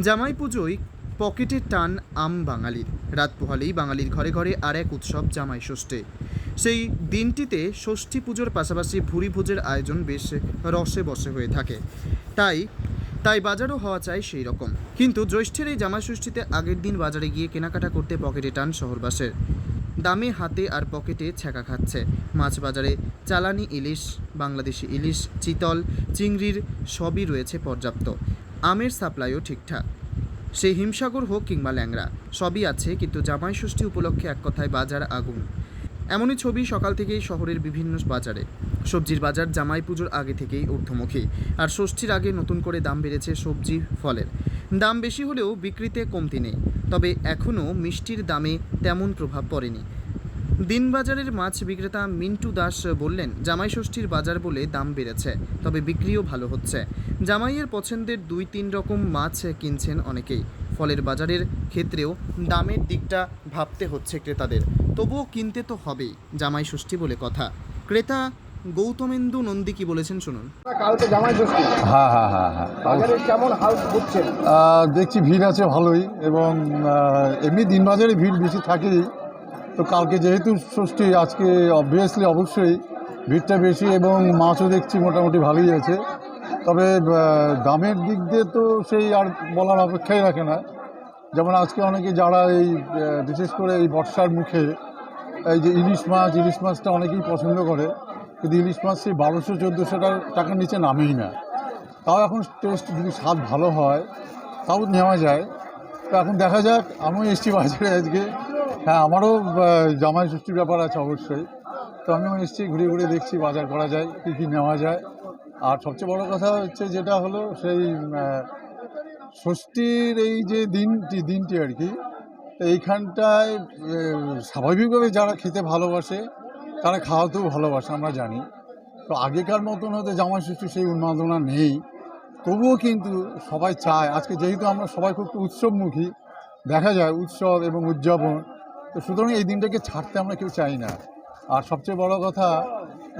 জামাই পুজোয় পকেটে টান আম বাঙালির। রাত পোহালেই বাঙালির ঘরে ঘরে আর এক উৎসব জামাই ষষ্ঠী। সেই দিনটিতে ষষ্ঠী পুজোর পাশাপাশি ভুরি ভোজের আয়োজন বেশ রসে বসে হয়ে থাকে। তাই তাই বাজারও হওয়া চাই সেই রকম। কিন্তু জ্যৈষ্ঠের এই জামাই ষষ্ঠীতে আগের দিন বাজারে গিয়ে কেনাকাটা করতে পকেটে টান শহরবাসের। দামে হাতে আর পকেটে ছ্যাঁকা খাচ্ছে। মাছ বাজারে চালানি ইলিশ, বাংলাদেশি ইলিশ, চিতল, চিংড়ির সবই রয়েছে পর্যাপ্ত। আমের সাপ্লাইও ঠিকঠাক। সেই হিমসাগর হোক কিংবা ল্যাংরা সবই আছে কিন্তু জামাই ষষ্ঠী উপলক্ষে এক কথায় বাজার আগুন। এমনই ছবি সকাল থেকেই শহরের বিভিন্ন বাজারে। সবজির বাজার জামাই পুজোর আগে থেকেই ঊর্ধ্বমুখী আর ষষ্ঠীর আগে নতুন করে দাম বেড়েছে সবজি ফলের। দাম বেশি হলেও বিক্রিতে কমতি নেই, তবে এখনও মিষ্টির দামে তেমন প্রভাব পড়েনি। দিনবাজারের মাছ বিক্রেতা মিন্টু দাস বললেন জামাই ষষ্ঠীর বাজার বলে দাম বেড়েছে তবে বিক্রিও ভালো হচ্ছে। জামাইয়ের পছন্দের দুই তিন রকম মাছ কিনছেন অনেকেই। ফলের বাজারের ক্ষেত্রেও দামের দিকটা ভাবতে হচ্ছে ক্রেতাদের। তবুও কিনতে তো হবেই জামাই ষষ্ঠী বলে কথা। ক্রেতা গৌতমেন্দু নন্দী কি বলেছেন শুনুন। কালকে জামাই ষষ্ঠী। হ্যাঁ হ্যাঁ হ্যাঁ হ্যাঁ। বাজারে কেমন হাল বুঝছেন দেখছি ভিড় আছে ভালোই এবং এমনি দিনবাজারে ভিড় বেশি থাকেই। তো কালকে যেহেতু ষষ্ঠী, আজকে অবভিয়াসলি অবশ্যই ভিড়টা বেশি এবং মাছও দেখছি মোটামুটি ভালোই আছে। তবে দামের দিক দিয়ে তো সেই আর বলার অপেক্ষাই রাখে না। যেমন আজকে অনেকে যারা এই বিশেষ করে এই বর্ষার মুখে, এই যে ইলিশ মাছ, ইলিশ মাছটা অনেকেই পছন্দ করে, কিন্তু ইলিশ মাছ সেই বারোশো, চোদ্দোশো টাকার নিচে নামেই না। তাও এখন টেস্ট যদি স্বাদ ভালো হয়, তাও নেওয়া যায়। তো এখন দেখা যাক, আমিও এসছি বাজারে আজকে। হ্যাঁ আমারও জামাই ষষ্ঠীর ব্যাপার আছে অবশ্যই। তো আমিও এসছি ঘুরে ঘুরে দেখছি, বাজার করা যায়, কী কী নেওয়া যায়। আর সবচেয়ে বড় কথা হচ্ছে যেটা হলো, সেই ষষ্ঠীর এই যে দিনটি দিনটি আর কি, তো এইখানটায় স্বাভাবিকভাবে যারা খেতে ভালোবাসে, তারা খাওয়াতেও ভালোবাসে, আমরা জানি। তো আগেকার মতন হয়তো জামাই ষষ্ঠী সেই উন্মাদনা নেই। তবুও কিন্তু সবাই চায়, আজকে যেহেতু আমরা সবাই খুব উৎসবমুখী, দেখা যায় উৎসব এবং উদযাপন তো সুতরাং এই দিনটাকে ছাড়তে আমরা কেউ চাই না। আর সবচেয়ে বড় কথা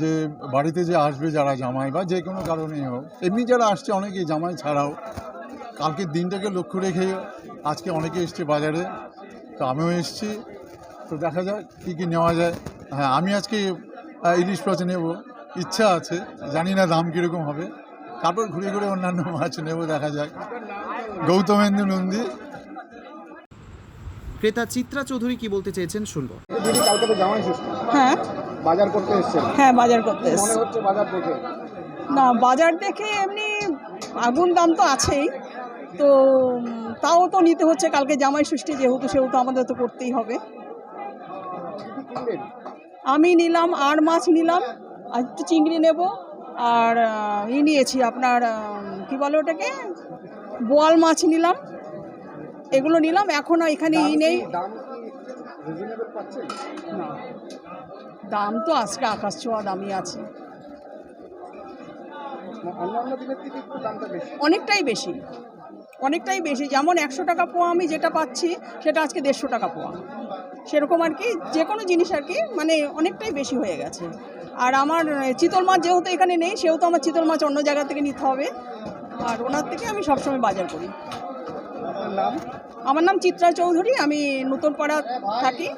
যে, বাড়িতে যে আসবে যারা জামাই বা যে কোনো কারণেই হোক, এমনি যারা আসছে অনেকেই জামাই ছাড়াও কালকের দিনটাকে লক্ষ্য রেখে আজকে অনেকে এসছে বাজারে, তো আমিও এসছি। তো দেখা যাক কী কী নেওয়া যায়। হ্যাঁ আমি আজকে ইলিশ মাছ নেব। ইচ্ছা আছে, জানি না দাম কীরকম হবে। তারপর ঘুরে ঘুরে অন্যান্য মাছ নেব, দেখা যাক। গৌতমেন্দু নন্দী ক্রেতা চিত্রা চৌধুরী কি বলতে চেয়েছেন শুনব। দিদি কালকে তো জামাই ষষ্ঠী। হ্যাঁ। বাজার করতে এসছেন? হ্যাঁ বাজার করতে মনে হচ্ছে বাজার দেখে? না বাজার দেখে এমনি আগুন দাম তো আছেই। তো তাও তো নিতে হচ্ছে কালকে জামাই ষষ্ঠী যেহেতু সেহেতু আমাদের তো করতেই হবে। আমি নিলাম আর মাছ নিলাম আর একটু চিংড়ি নেব আর ই নিয়েছি আপনার কি বলে ওটাকে? বোয়াল মাছ নিলাম এগুলো নিলাম এখন এখানে ই নেই। না। দাম তো আজকে আকাশ ছোঁয়া দামই আছে। অনেকটাই বেশি। অনেকটাই বেশি। যেমন একশো টাকা পোয়া আমি যেটা পাচ্ছি সেটা আজকে দেড়শো টাকা পোয়া। সেরকম আর কি যে কোনো জিনিস আর কি মানে অনেকটাই বেশি হয়ে গেছে। আর আমার চিতল মাছ যেহেতু এখানে নেই সেহেতু আমার চিতল মাছ অন্য জায়গা থেকে নিতে হবে। আর ওনার থেকে আমি সবসময় বাজার করি। নাম? আমার নাম চিত্রা চৌধুরী আমি নতুন পাড়া থাকি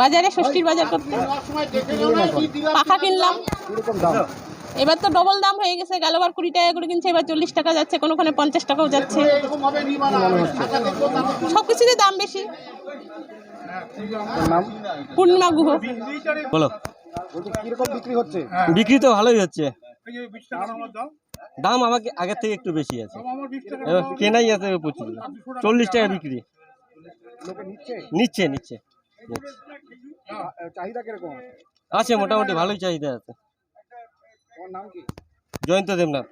বাজারে ষষ্ঠীর বাজার করতে। পাখা কিনলাম। এবার তো ডবল দাম হয়ে গেছে গেলবার কুড়ি টাকা করে কিনছে এবার চল্লিশ টাকা যাচ্ছে কোনোখানে পঞ্চাশ টাকাও যাচ্ছে। সব কিছুতে দাম বেশি। পূর্ণিমা গুহ। বলো। কীরকম বিক্রি হচ্ছে? বিক্রি তো ভালোই হচ্ছে। দাম আমাকে আগের থেকে একটু বেশি আছে। এবার কেনাই আছে প্রচুর। চল্লিশ টাকা বিক্রি। লোকে নিচ্ছে? নিচ্ছে আছে মোটামুটি ভালোই চাহিদা আছে। তোমার নাম কি? জয়ন্ত দেবনাথ।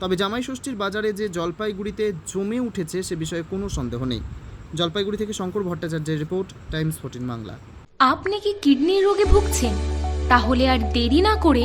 তবে জামাই ষষ্ঠীর বাজারে যে জলপাইগুড়িতে জমে উঠেছে সে বিষয়ে কোনো সন্দেহ নেই। জলপাইগুড়ি থেকে শঙ্কর ভট্টাচার্যের রিপোর্ট টাইমস ফোর্টিন বাংলা। আপনি কি কিডনির রোগে ভুগছেন? তাহলে আর দেরি না করে